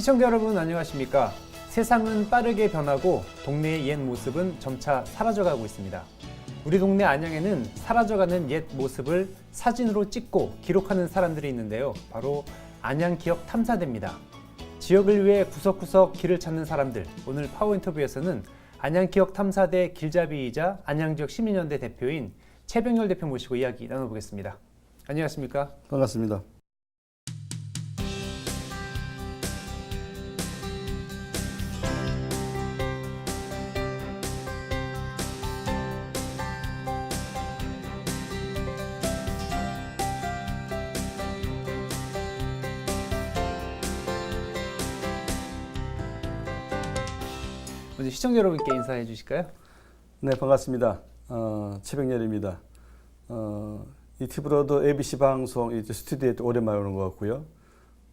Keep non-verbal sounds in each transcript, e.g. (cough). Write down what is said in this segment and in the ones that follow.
시청자 여러분 안녕하십니까? 세상은 빠르게 변하고 동네의 옛 모습은 점차 사라져가고 있습니다. 우리 동네 안양에는 사라져가는 옛 모습을 사진으로 찍고 기록하는 사람들이 있는데요. 바로 안양 기억 탐사대입니다. 지역을 위해 구석구석 길을 찾는 사람들. 오늘 파워 인터뷰에서는 안양 기억 탐사대 길잡이이자 안양 지역 시민연대 대표인 최병열 대표 모시고 이야기 나눠보겠습니다. 안녕하십니까? 반갑습니다. 시청자 여러분께 인사해 주실까요? 네, 반갑습니다. 어, 최병렬입니다. 어, 이 티브로드 ABC 방송 이제 스튜디오에 또 오랜만에 오는 것 같고요.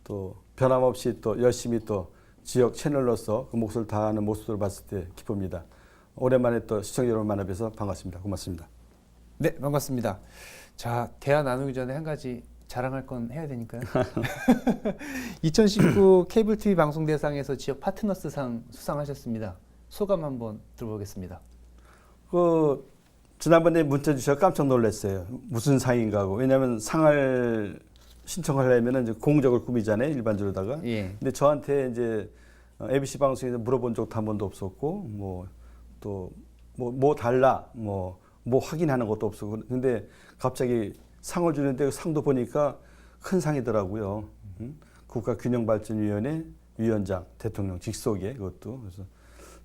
또 변함없이 또 열심히 또 지역 채널로서 그 몫을 다하는 모습을 봤을 때 기쁩니다. 오랜만에 또 시청자 여러분 만나 뵈서 반갑습니다. 고맙습니다. 네, 반갑습니다. 자, 대화 나누기 전에 한 가지 자랑할 건 해야 되니까요. (laughs) (laughs) 2019 케이블 TV 방송 대상에서 지역 파트너스상 수상하셨습니다. 소감 한번 들어보겠습니다. 그 지난번에 문자 주셔서 깜짝 놀랐어요. 무슨 상인가 하고. 왜냐하면 상을 신청하려면 이제 공적을 꾸미잖아요. 일반적으로다가. 예. 근데 저한테 이제 어, ABC 방송에서 물어본 적도 한 번도 없었고 뭐 또뭐뭐 달라 뭐뭐 확인하는 것도 없었고 근데 갑자기 상을 주는데 그 상도 보니까 큰 상이더라고요. 음? 국가균형발전위원회 위원장 대통령 직속에 그것도 그래서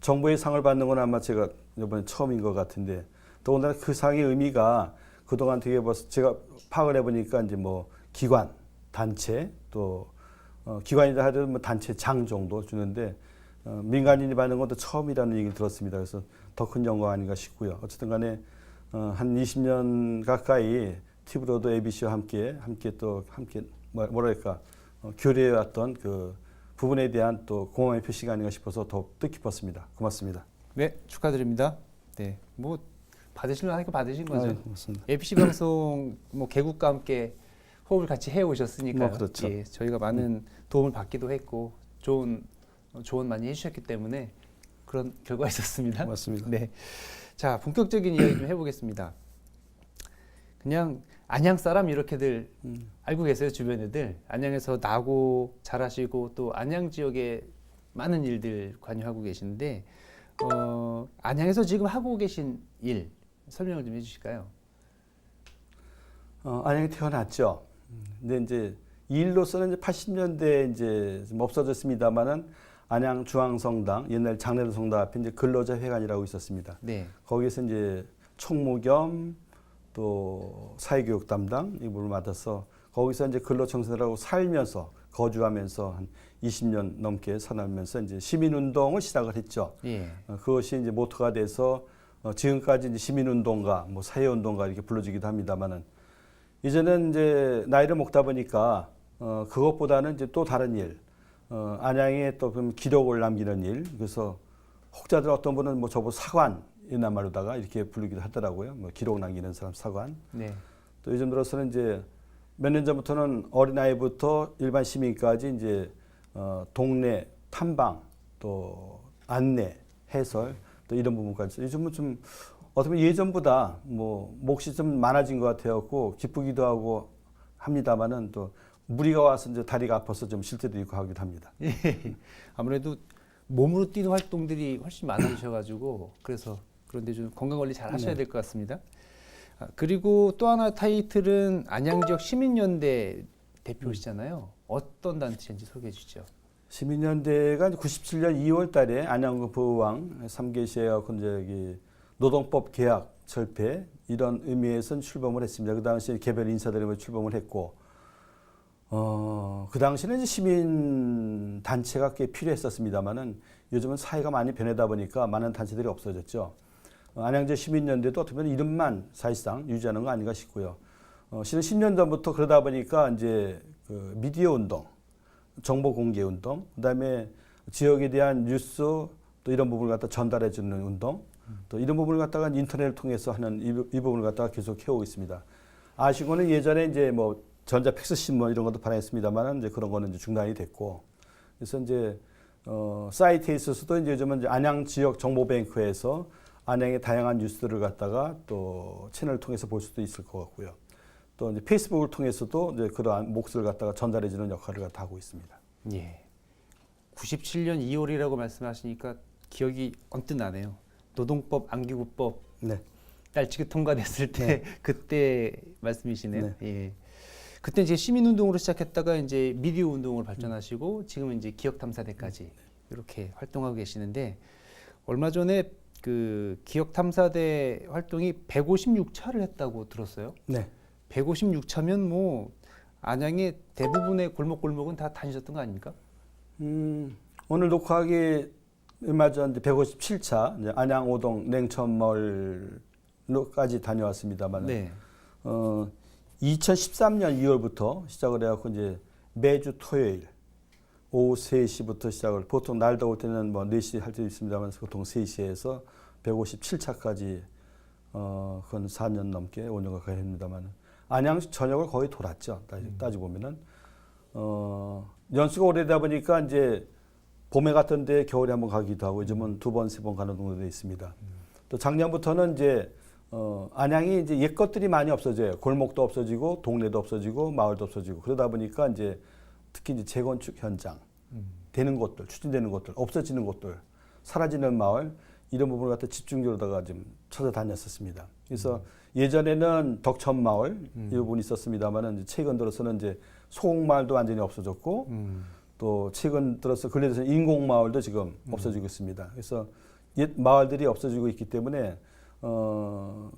정부의 상을 받는 건 아마 제가 이번에 처음인 것 같은데 또 오늘 그 상의 의미가 그동안 되게 벌써 제가 파악을 해보니까 이제 뭐 기관 단체 또 어, 기관이라 하더라도 뭐 단체 장 정도 주는데 어, 민간인이 받는 것도 처음이라는 얘기를 들었습니다. 그래서 더 큰 영광 아닌가 싶고요. 어쨌든 간에 어, 한 20년 가까이 티브로드 ABC와 함께 함께 또 함께 뭐- 뭐랄까 어, 교류해 왔던 그 부분에 대한 또 고마움의 표시가 아닌가 싶어서 더 뜻깊었습니다. 고맙습니다. 네, 축하드립니다. 네, 뭐 받으시려 하니까 받으신 거죠. 아유, 고맙습니다. ABC 방송 뭐 개국과 함께 호흡을 같이 해 오셨으니까요. 뭐 그렇죠. 예, 저희가 많은 도움을 받기도 했고 좋은 어, 조언 많이 해주셨기 때문에 그런 결과가 있었습니다. 고맙습니다. 네, 자 본격적인 이야기 좀 해보겠습니다. 그냥 안양 사람 이렇게들 음. 알고 계세요 주변 애들 안양에서 나고 자라시고 또 안양 지역에 많은 일들 관여하고 계신데 어, 안양에서 지금 하고 계신 일 설명을 좀 해주실까요? 어, 안양에 태어났죠. 음, 근데 이제 이 일로서는 이제 80년대 이제 좀 없어졌습니다만은 안양 중앙성당 옛날 장례로 성당 앞에 이제 근로자 회관이라고 있었습니다. 네. 거기서 이제 총무 겸 또 사회교육 담당 이 부분을 맡아서 거기서 이제 근로청소년하고 살면서 거주하면서 한 20년 넘게 살아면서 이제 시민운동을 시작을 했죠. 예. 어, 그것이 이제 모토가 돼서 어, 지금까지 이제 시민운동가, 뭐 사회운동가 이렇게 불러지기도 합니다만은 이제는 이제 나이를 먹다 보니까 어, 그것보다는 이제 또 다른 일, 어, 안양에 또 그럼 기록을 남기는 일. 그래서 혹자들 어떤 분은 뭐 저보 사관 이나 말로다가 이렇게 부르기도 하더라고요. 뭐 기록 남기는 사람 사관. 네. 또 요즘 들어서는 이제 몇 년 전부터는 어린 아이부터 일반 시민까지 이제 어, 동네 탐방 또 안내 해설 또 이런 부분까지 요즘은 좀 어떻게 보면 예전보다 뭐 몫이 좀 많아진 것 같아갖고 기쁘기도 하고 합니다만은 또 무리가 와서 이제 다리가 아파서 좀 쉴 때도 있고 하기도 합니다. 예. (laughs) 아무래도 몸으로 뛰는 활동들이 훨씬 많아지셔가지고 그래서 그런데 좀 건강 관리 잘 하셔야 네. 될것 같습니다. 아, 그리고 또 하나 타이틀은 안양 지역 시민연대 대표시잖아요. 어떤 단체인지 소개해 주시죠. 시민연대가 97년 2월 달에 안양구 부왕 3개시에 그 저기 노동법 계약 철폐 이런 의미에서 출범을 했습니다. 그 당시에 개별 인사들이 출범을 했고 어, 그 당시에는 이제 시민 단체가 꽤 필요했었습니다만은 요즘은 사회가 많이 변하다 보니까 많은 단체들이 없어졌죠. 어, 안양제 시민연대도 어떻게 보면 이름만 사실상 유지하는 거 아닌가 싶고요. 어, 실은 10년 전부터 그러다 보니까 이제 그 미디어 운동, 정보 공개 운동, 그다음에 지역에 대한 뉴스 또 이런 부분을 갖다 전달해 주는 운동, 또 이런 부분을 갖다가 인터넷을 통해서 하는 이, 부- 이 부분을 갖다가 계속 해오고 있습니다. 아시고는 예전에 이제 뭐 전자 팩스 신문 이런 것도 발행했습니다만은 이제 그런 거는 이제 중단이 됐고 그래서 이제 어, 사이트에 있어서도 이제 요즘은 이제 안양 지역 정보 뱅크에서 안양의 다양한 뉴스들을 갖다가 또 채널을 통해서 볼 수도 있을 것 같고요. 또 이제 페이스북을 통해서도 이제 그러한 몫을 갖다가 전달해주는 역할을 갖다 하고 있습니다. 예. 97년 2월이라고 말씀하시니까 기억이 언뜻 나네요. 노동법 안기구법 네. 날치기 통과됐을 때 네. (laughs) 그때 말씀이시네요. 네. 예. 그때 이제 시민 운동으로 시작했다가 이제 미디어 운동으로 발전하시고 지금은 이제 기억 탐사대까지 이렇게 활동하고 계시는데 얼마 전에 그 기억 탐사대 활동이 156차를 했다고 들었어요. 네. 156차면 뭐 안양의 대부분의 골목골목은 다 다니셨던 거 아닙니까? 음, 오늘 녹화하기 얼마 전 이제 157차 이제 안양 오동 냉천마을로까지 다녀왔습니다만 네. 어, 2013년 2월부터 시작을 해갖고 이제 매주 토요일 오후 3시부터 시작을 보통 날 더울 때는 뭐 4시 할 때도 있습니다만 보통 3시에서 157차까지 어, 그건 4년 넘게 운영을 가야 합니다만 안양 전역을 거의 돌았죠. 따지, 따지 보면은 어, 연수가 오래되다 보니까 이제 봄에 갔던 데 겨울에 한번 가기도 하고 요즘은 두 번, 세 번 가는 동네도 있습니다. 또 작년부터는 이제 어, 안양이 이제 옛 것들이 많이 없어져요. 골목도 없어지고 동네도 없어지고 마을도 없어지고 그러다 보니까 이제 특히 이제 재건축 현장 되는 곳들, 추진되는 곳들, 없어지는 곳들, 사라지는 마을 이런 부분을 갖다 집중적으로다가 좀 찾아다녔었습니다. 그래서 예전에는 덕천 마을 이 부분이 있었습니다만은 최근 들어서는 이제 소옥마을도 완전히 없어졌고 음. 또 최근 들어서 근래 들어서 인공 마을도 지금 없어지고 있습니다. 그래서 옛 마을들이 없어지고 있기 때문에 어,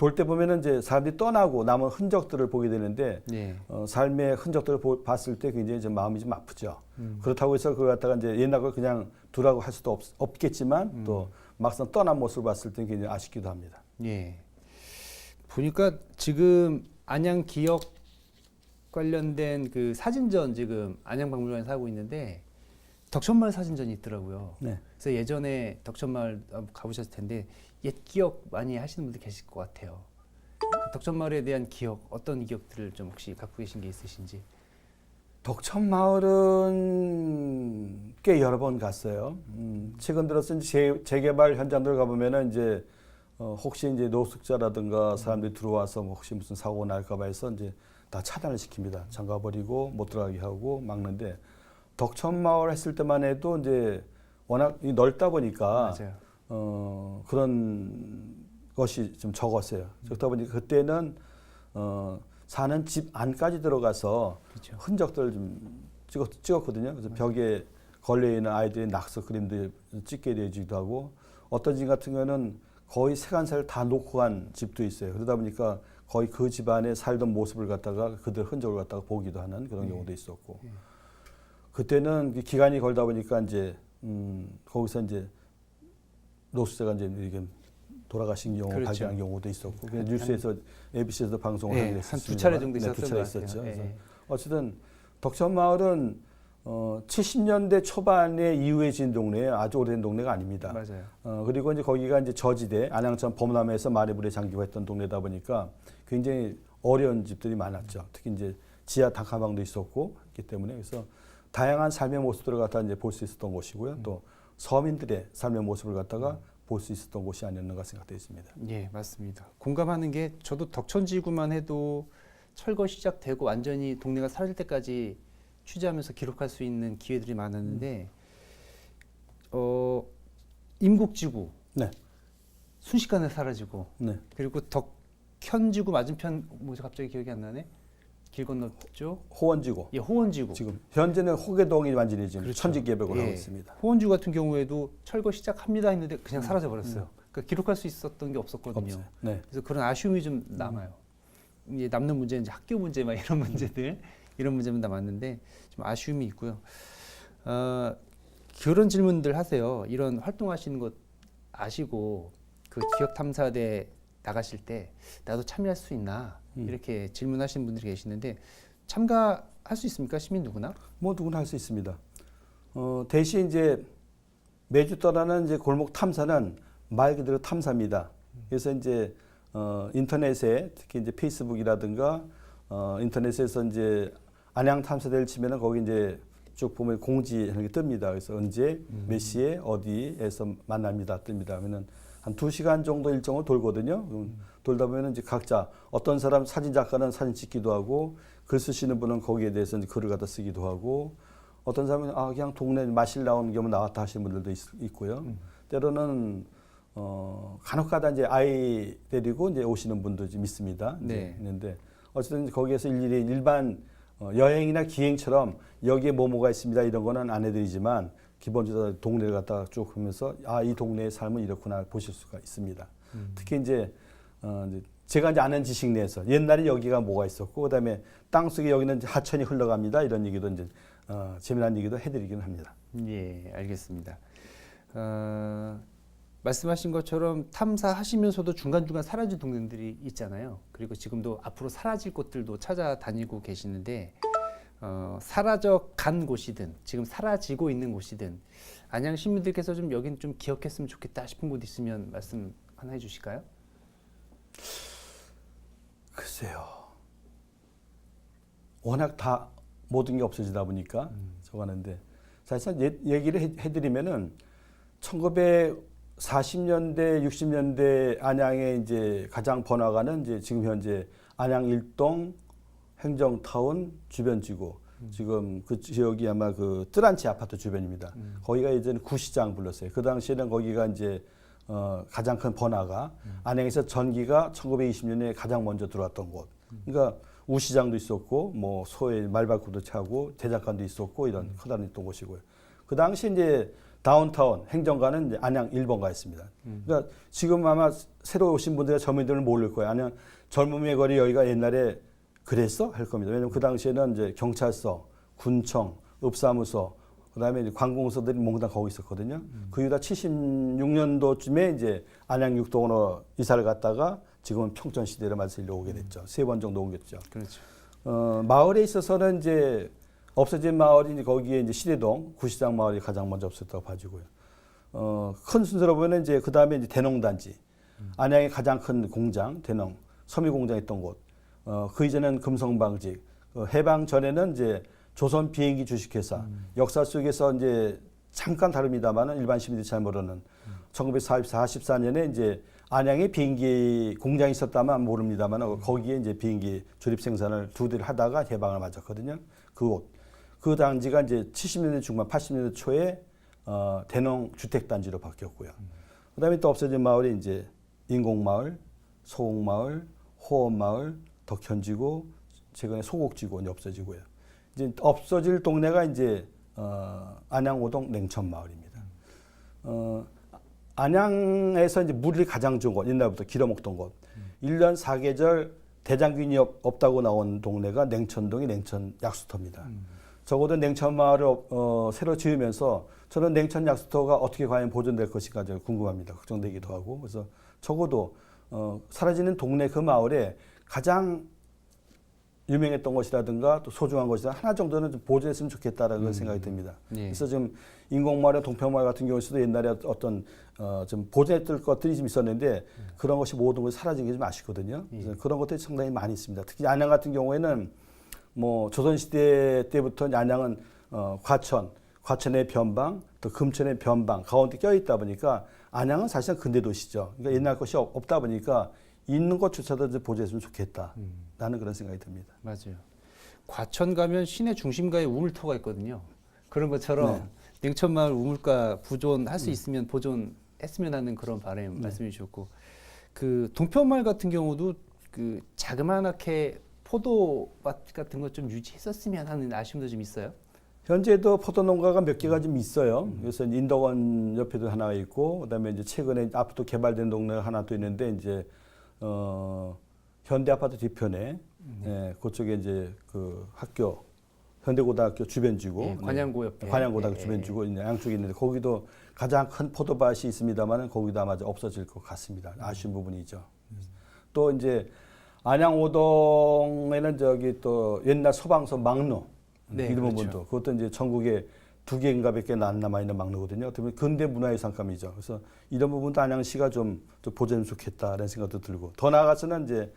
볼 때 보면은 이제 사람들이 떠나고 남은 흔적들을 보게 되는데 네. 어, 삶의 흔적들을 보- 봤을 때 굉장히 좀 마음이 좀 아프죠. 음. 그렇다고 해서 그걸 갖다가 이제 옛날 걸 그냥 두라고 할 수도 없, 겠지만 음. 또 막상 떠난 모습을 봤을 때 굉장히 아쉽기도 합니다. 예. 보니까 지금 안양 기억 관련된 그 사진전 지금 안양박물관에서 하고 있는데 덕천마을 사진전이 있더라고요. 네. 그래서 예전에 덕천마을 가보셨을 텐데 옛 기억 많이 하시는 분들 계실 것 같아요. 그 덕천마을에 대한 기억 어떤 기억들을 좀 혹시 갖고 계신 게 있으신지. 덕천 마을은 꽤 여러 번 갔어요. 음, 최근 들어서 이제 재, 재개발 현장들 가보면은 이제 어, 혹시 이제 노숙자라든가 사람들이 들어와서 뭐 혹시 무슨 사고 날까봐 해서 이제 다 차단을 시킵니다. 잠가버리고 못 들어가게 하고 막는데 덕천 마을 했을 때만 해도 이제 워낙 이 넓다 보니까 맞아요. 어, 그런 것이 좀 적었어요. 적다 보니까 그때는 어, 사는 집 안까지 들어가서 그렇죠. 흔적들을 좀 찍었, 찍었거든요. 그래서 벽에 걸려 있는 아이들의 낙서 그림들 찍게 되지도 하고 어떤 집 같은 경우는 거의 세간살을 다 놓고 간 집도 있어요. 그러다 보니까 거의 그 집안에 살던 모습을 갖다가 그들 흔적을 갖다가 보기도 하는 그런 경우도 있었고 예. 그때는 그 기간이 걸다 보니까 이제 음, 거기서 이제 노숙자가 이제 이렇게 돌아가신 경우 그렇죠. 발견한 경우도 있었고 그냥 한- 뉴스에서 ABC에서도 방송을 예, 하게 한 됐었습니다. 두 차례 정도 네, 있었던 두것 차례. 있었죠. 예. 그래서 어쨌든 덕천 마을은 어, 70년대 초반에 이후에 지은 동네예요. 아주 오래된 동네가 아닙니다. 맞아요. 어, 그리고 이제 거기가 이제 저지대 안양천 범람에서 마리불에 장기가 했던 동네다 보니까 굉장히 어려운 집들이 많았죠. 특히 이제 지하 단칸방도 있었고 했기 때문에 그래서 다양한 삶의 모습들을 갖다 이제 볼 수 있었던 곳이고요. 또 서민들의 삶의 모습을 갖다가 볼수 있었던 곳이 아니었는가 생각되어 있습니다. 예, 맞습니다. 공감하는 게 저도 덕천지구만 해도 철거 시작되고 완전히 동네가 사라질 때까지 취재하면서 기록할 수 있는 기회들이 많았는데 어 임국지구 네, 순식간에 사라지고 네. 그리고 덕현지구 맞은편 뭐지 갑자기 기억이 안 나네. 길 건넜죠. 호원지구 예, 호원지구. 지금 현재는 호계동이 완전히 지금 그렇죠. 천지 개벽을 예. 하고 있습니다. 호원지구 같은 경우에도 철거 시작합니다 했는데 그냥 사라져 버렸어요. 그러니까 기록할 수 있었던 게 없었거든요. 없어요. 네. 그래서 그런 아쉬움이 좀 남아요. 이제 남는 문제는 이제 학교 문제 막 이런 문제들 이런 문제만 남았는데 좀 아쉬움이 있고요. 어, 그런 질문들 하세요. 이런 활동하시는 것 아시고 그 기억 탐사대 나가실 때 나도 참여할 수 있나 음. 이렇게 질문하시는 분들이 계시는데 참가할 수 있습니까 시민 누구나? 뭐 누구나 할 수 있습니다. 어, 대신 이제 매주 떠나는 이제 골목 탐사는 말 그대로 탐사입니다. 그래서 이제 어, 인터넷에 특히 이제 페이스북이라든가 어, 인터넷에서 이제 안양 탐사대를 치면은 거기 이제 쭉 보면 공지 이렇게 뜹니다. 그래서 언제 음. 몇 시에 어디에서 만납니다. 뜹니다. 하면은 한 두 시간 정도 일정을 돌거든요. 음. 돌다 보면 이제 각자 어떤 사람 사진 작가는 사진 찍기도 하고 글 쓰시는 분은 거기에 대해서 이제 글을 갖다 쓰기도 하고 어떤 사람은 아 그냥 동네 마실 나오는 경우 나왔다 하시는 분들도 있, 고요 때로는 어 간혹가다 이제 아이 데리고 이제 오시는 분도 좀 있습니다. 네. 있는데 어쨌든 거기에서 일일이 일반 어, 여행이나 기행처럼 여기에 뭐뭐가 있습니다 이런 거는 안 해드리지만 기본적으로 동네를 갖다가 쭉 하면서 아 이 동네의 삶은 이렇구나 보실 수가 있습니다. 특히 이제, 어, 이제 제가 이제 아는 지식 내에서 옛날에 여기가 뭐가 있었고 그다음에 땅 속에 여기는 하천이 흘러갑니다 이런 얘기도 이제 어, 재미난 얘기도 해드리기는 합니다. 예, 알겠습니다. 어, 말씀하신 것처럼 탐사하시면서도 중간중간 사라진 동네들이 있잖아요. 그리고 지금도 앞으로 사라질 곳들도 찾아다니고 계시는데 어, 사라져 간 곳이든 지금 사라지고 있는 곳이든 안양 시민들께서 좀 여긴 좀 기억했으면 좋겠다 싶은 곳 있으면 말씀 하나 해주실까요? 글쎄요. 워낙 다 모든 게 없어지다 보니까 저거 하는데 사실상 예- 얘기를 해- 해드리면은 1940년대, 60년대 안양의 이제 가장 번화가는 이제 지금 현재 안양 일동 행정타운 주변 지구. 지금 그 지역이 아마 그 뜨란치 아파트 주변입니다. 거기가 예전에 구시장 불렀어요. 그 당시에는 거기가 이제 어, 가장 큰 번화가 안양에서 전기가 1920년에 가장 먼저 들어왔던 곳. 그러니까 우시장도 있었고 뭐 소의 말발굽도 차고 대장간도 있었고 이런 커다란 있던 곳이고요. 그 당시 이제 다운타운 행정가는 이제 안양 1번가였습니다. 그러니까 지금 아마 새로 오신 분들의 젊은이들은 모를 거예요. 아니면 젊음의 거리 여기가 옛날에 그랬어? 할 겁니다. 왜냐면 그 당시에는 이제 경찰서, 군청, 읍사무소, 그 다음에 이제 관공서들이 몽땅 거기 있었거든요. 그 이후 다 76년도쯤에 이제 안양 육동으로 이사를 갔다가 지금은 평촌 시대로 말씀로 오게 됐죠. 세번 정도 옮겼죠. 그렇죠. 어, 마을에 있어서는 이제 없어진 마을이 이제 거기에 이제 시대동 구시장 마을이 가장 먼저 없었다고 봐지고요. 어, 큰 순서로 보면 이제 그 다음에 이제 대농단지, 안양의 가장 큰 공장 대농 섬유 공장 있던 곳. 어, 그 이전에는 금성방직, 어, 해방 전에는 이제 조선 비행기 주식회사. 역사 속에서 이제 잠깐 다릅니다만은 일반 시민들이 잘 모르는 1944년에 이제 안양에 비행기 공장이 있었다만 모릅니다만 거기에 이제 비행기 조립 생산을 두 대를 하다가 해방을 맞았거든요. 그 옷. 그 단지가 이제 70년대 중반, 80년대 초에 어, 대농 주택 단지로 바뀌었고요. 그다음에 또 없어진 마을이 이제 인공마을, 소옥마을, 호원마을, 덕현지구, 최근에 소곡지구 없어지고요. 이제 없어질 동네가 이제 어, 안양 오동 냉천마을입니다. 어, 안양에서 이제 물이 가장 좋은 곳, 옛날부터 길어먹던 곳. 일 1년 사계절 대장균이 없, 없다고 나온 동네가 냉천동이 냉천 약수터입니다. 적어도 냉천 마을을 어, 새로 지으면서 저는 냉천 약수터가 어떻게 과연 보존될 것인가 좀 궁금합니다. 걱정되기도 하고. 그래서 적어도 어, 사라지는 동네 그 마을에 가장 유명했던 것이라든가 또 소중한 것이라 하나 정도는 좀 보존했으면 좋겠다라는 생각이 듭니다. 예. 그래서 지금 인공마을이나 동평마을 같은 경우에서도 옛날에 어떤 어, 좀 보존했던 것들이 좀 있었는데 그런 것이 모든 것이 사라진 게 좀 아쉽거든요. 그래서 그런 것들이 상당히 많이 있습니다. 특히 안양 같은 경우에는 뭐 조선시대 때부터 안양은 어, 과천, 과천의 변방, 또 금천의 변방 가운데 껴 있다 보니까 안양은 사실상 근대 도시죠. 그러니까 옛날 것이 없- 없다 보니까 있는 것조차도 이제 보존했으면 좋겠다. 라는 그런 생각이 듭니다. 맞아요. 과천 가면 시내 중심가에 우물터가 있거든요. 그런 것처럼 네. 냉천마을 우물가 보존할 수 있으면 보존했으면 하는 그런 바람 네. 말씀해 주셨고 그 동편마을 같은 경우도 그 자그마하게 포도밭 같은 것 좀 유지했었으면 하는 아쉬움도 좀 있어요. 현재도 포도 농가가 몇 개가 좀 있어요. 그래서 인덕원 옆에도 하나 있고, 그다음에 이제 최근에 앞으로 개발된 동네가 하나 또 있는데 이제 어 현대 아파트 뒤편에 예, 그쪽에 이제 그 학교 현대고등학교 주변지구, 예, 관양고 옆에. 관양고등학교 예, 주변지구 있는 양쪽에 있는데 거기도 가장 큰 포도밭이 있습니다만은 거기도 아마 없어질 것 같습니다. 아쉬운 부분이죠. 또 이제 안양오동에는 저기 또 옛날 소방서 막루 네, 이름은 그렇죠. 분도 그것도 이제 전국에 두 개인가 몇 개는 안 남아 있는 막루거든요. 어떻게 보면 근대 문화유산감이죠. 그래서 이런 부분도 안양시가 좀, 좀 보존 좋겠다라는 생각도 들고 더 나아가서는 이제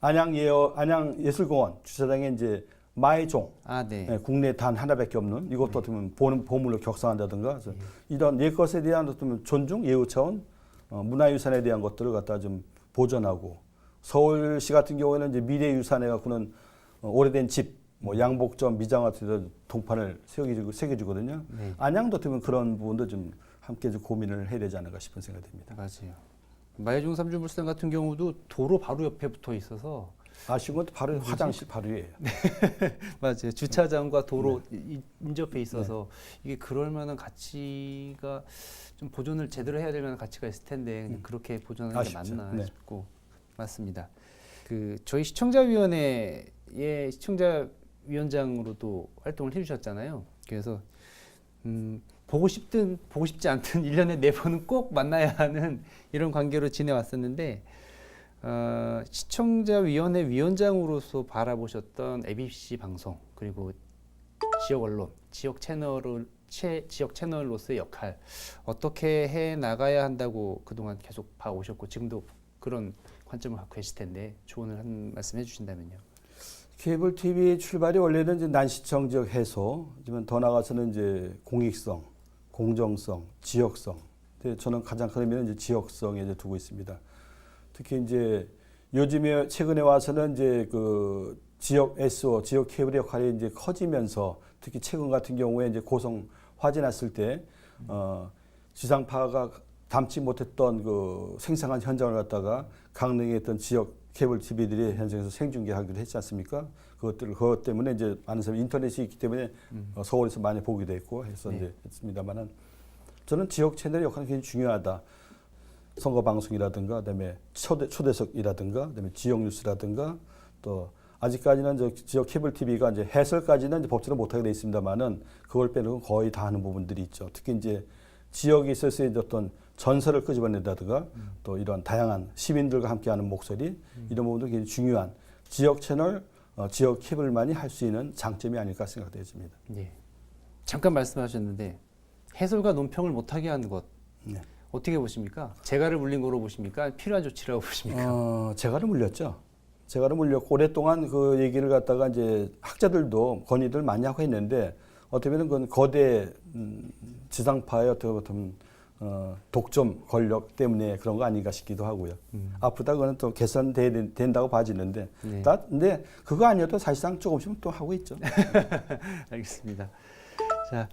안양 예어 안양 예술공원 주차장에 이제 마이종 아, 네. 예, 국내 단 하나밖에 없는 이것도 어떻게 보면 보는 보물로 격상한다든가 그래서 이런 옛것에 대한 어떤 보면 존중 예우 차원 어, 문화유산에 대한 것들을 갖다 좀 보존하고 서울시 같은 경우에는 이제 미래유산에 갖고는 어, 오래된 집, 뭐 양복점, 미장 같은 데 동판을 새겨주고 새겨주거든요. 네. 안양도 어떻게 보면 그런 부분도 좀 함께 좀 고민을 해야 되지 않을까 싶은 생각이 듭니다. 맞아요. 마해종 삼중불산 같은 경우도 도로 바로 옆에 붙어 있어서 아쉬운 건 바로 화장실 바로 위에요. (laughs) 맞아요. 주차장과 도로 이- 인접해 있어서 이게 그럴 만한 가치가 좀 보존을 제대로 해야 될 만한 가치가 있을 텐데 그냥 그렇게 보존하는 게 아쉽죠. 맞나 네. 싶고 맞습니다. 그 저희 시청자위원회의 시청자 위원장으로도 활동을 해주셨잖아요. 그래서 음, 보고 싶든 보고 싶지 않든 (laughs) 일년에 네 번은 꼭 만나야 하는 이런 관계로 지내왔었는데 어, 시청자위원회 위원장으로서 바라보셨던 ABC 방송 그리고 지역 언론, 지역 채널을 채, 지역 채널로서의 역할 어떻게 해 나가야 한다고 그동안 계속 봐 오셨고 지금도 그런 관점을 갖고 계실 텐데 조언을 한 말씀 해주신다면요. 케이블 TV 출발이 원래는 이제 난시청 지역 해소, 하지만 더 나아가서는 이제 공익성, 공정성, 지역성. 근데 저는 가장 큰 의미는 이제 지역성에 이제 두고 있습니다. 특히 이제 요즘에 최근에 와서는 이제 그 지역 SO, 지역 케이블의 역할이 이제 커지면서 특히 최근 같은 경우에 이제 고성 화재 났을 때 어, 지상파가 담지 못했던 그 생생한 현장을 갖다가 강릉에 있던 지역 케이블 TV들이 현장에서 생중계하기도 했지 않습니까? 그것들 그것 때문에 이제 많은 사람이 인터넷이 있기 때문에 어, 서울에서 많이 보기도 했고 해서 네. 이제 했습니다만은 저는 지역 채널의 역할이 굉장히 중요하다. 선거 방송이라든가 그다음에 초대 초대석이라든가 그다음에 지역 뉴스라든가 또 아직까지는 저 지역 케이블 TV가 이제 해설까지는 이제 법적으로 못하게 돼 있습니다만은 그걸 빼놓고 거의 다 하는 부분들이 있죠. 특히 이제 지역에 있어서의 이제 어떤 전설을 끄집어낸다든가 또 이런 다양한 시민들과 함께하는 목소리 이런 부분도 굉장히 중요한 지역 채널 어, 지역 케이블만이 할 수 있는 장점이 아닐까 생각되어집니다. 예. 잠깐 말씀하셨는데 해설과 논평을 못하게 하는 것 네. 어떻게 보십니까? 재갈을 물린 거로 보십니까? 필요한 조치라고 (laughs) 보십니까? 어, 재갈을 물렸죠. 재갈을 물렸고 오랫동안 그 얘기를 갖다가 이제 학자들도 건의들 많이 하고 했는데 어떻게 보면 그건 거대 음, 지상파의 어떻게 보면 어, 독점 권력 때문에 그런 거 아닌가 싶기도 하고요. 앞으로 그거는 또 개선돼야 된다고 봐지는데, 네. 다- 근데 그거 아니어도 사실상 조금씩 또 하고 있죠. (laughs) 알겠습니다. 자,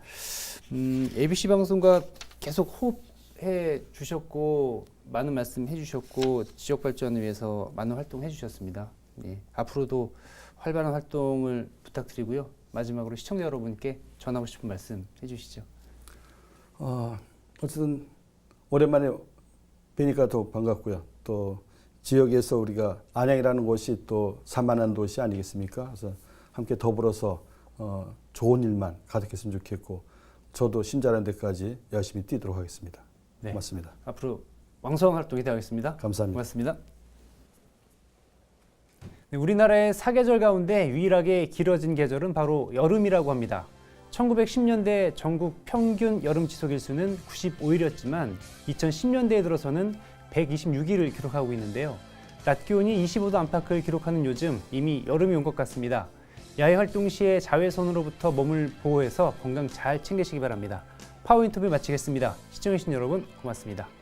음, ABC 방송과 계속 호흡해 주셨고 많은 말씀 해주셨고 지역 발전을 위해서 많은 활동 해주셨습니다. 예, 앞으로도 활발한 활동을 부탁드리고요. 마지막으로 시청자 여러분께 전하고 싶은 말씀 해주시죠. 어, 어쨌든 오랜만에 뵈니까 더 반갑고요. 또 지역에서 우리가 안양이라는 곳이 또 산만한 도시 아니겠습니까? 그래서 함께 더불어서 어, 좋은 일만 가득했으면 좋겠고 저도 신자는 데까지 열심히 뛰도록 하겠습니다. 네. 고맙습니다. 앞으로 왕성한 활동 기대하겠습니다. 감사합니다. 고맙습니다. 네, 우리나라의 사계절 가운데 유일하게 길어진 계절은 바로 여름이라고 합니다. 1910년대 전국 평균 여름 지속 일수는 95일이었지만 2010년대에 들어서는 126일을 기록하고 있는데요. 낮 기온이 25도 안팎을 기록하는 요즘 이미 여름이 온 것 같습니다. 야외 활동 시에 자외선으로부터 몸을 보호해서 건강 잘 챙기시기 바랍니다. 파워 인터뷰 마치겠습니다. 시청해주신 여러분 고맙습니다.